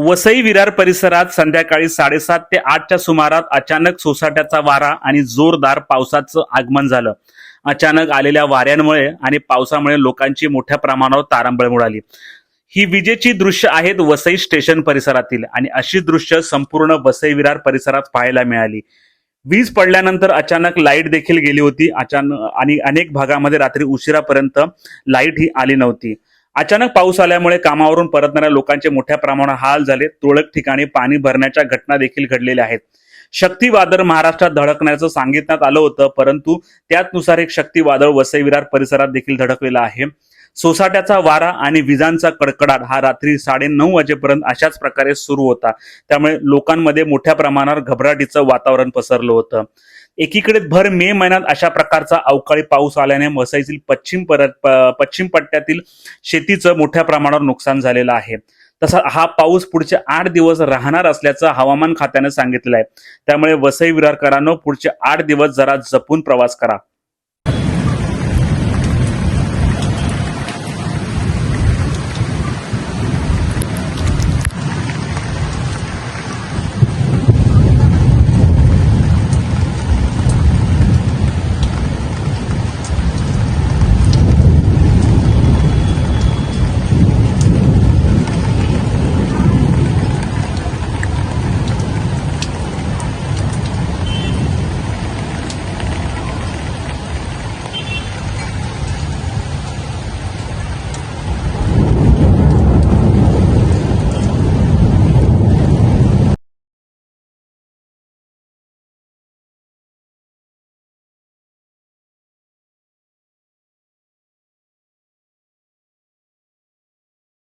वसई विरार परिसरात संध्याकाळी साडेसात ते आठच्या सुमारात अचानक सोसाट्याचा वारा आणि जोरदार पावसाचं आगमन झालं. अचानक आलेल्या वाऱ्यांमुळे आणि पावसामुळे लोकांची मोठ्या प्रमाणावर तारांबळ उडाली ही विजेची दृश्य आहेत वसई स्टेशन परिसरातील आणि अशी दृश्य संपूर्ण वसई विरार परिसरात पाहायला मिळाली. वीज पडल्यानंतर अचानक लाइट देखील गेली होती. अचानक आणि अनेक भागामध्ये रात्री उशिरापर्यंत लाइट ही आली नव्हती. अचानक पाऊस आल्यामुळे कामावरून परतणाऱ्या लोकांचे मोठ्या प्रमाणावर हाल झाले. तुरळक ठिकाणी पाणी भरण्याच्या घटना देखील घडलेल्या आहेत. शक्तीवादळ महाराष्ट्रात धडकण्याचं सांगितण्यात आलं होतं परंतु त्याचनुसार एक शक्तीवादळ वसई विरार परिसरात देखील धडकलेलं आहे. सोसाट्याचा वारा आणि विजांचा कडकडाट हा रात्री साडे नऊ वाजेपर्यंत अशाच प्रकारे सुरू होता. त्यामुळे लोकांमध्ये मोठ्या प्रमाणावर घबराटीचं वातावरण पसरलं होतं. एकीकडे भर मे महिन्यात अशा प्रकारचा अवकाळी पाऊस आल्याने वसईतील पश्चिम परत पश्चिम पट्ट्यातील शेतीचं मोठ्या प्रमाणावर नुकसान झालेलं आहे. तसा हा पाऊस पुढचे आठ दिवस राहणार असल्याचं हवामान खात्याने सांगितलं आहे. त्यामुळे वसई विरारकरांनो पुढचे आठ दिवस जरा जपून प्रवास करा.